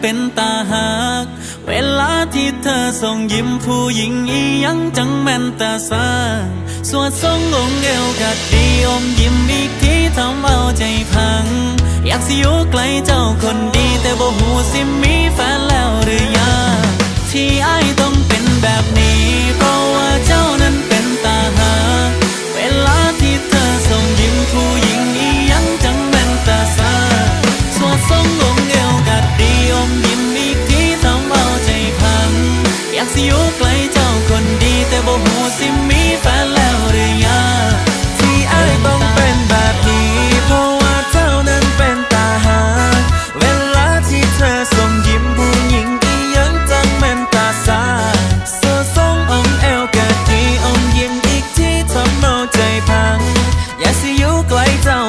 เป็นตาหาก เวลาที่เธอส่งยิ้มผู้หญิงอียังจังแม่นตาสาสวดทรงองเอวกัดดีอมยิ้มอีกทีทำเอาใจพัง อยากสิอยู่ไกลเจ้าคนดีแต่บ่หูสิมีแฟนแล้ว เจ้าคนดีแต่บ่หูสิมีแฟนแล้วหรือยังที่ไอ้ต้องเป็นแบบนี้ เพราะว่าเจ้านั้นเป็นตาหาเวลาที่เธอส่งยิ้มผู้หญิงที่ยังจังแม่นตาสาเสื้อทรงอมเอวกะทีอมยิ้มอีกที่ทำเอาใจพัง อย่าสิอยู่ไกลเจ้า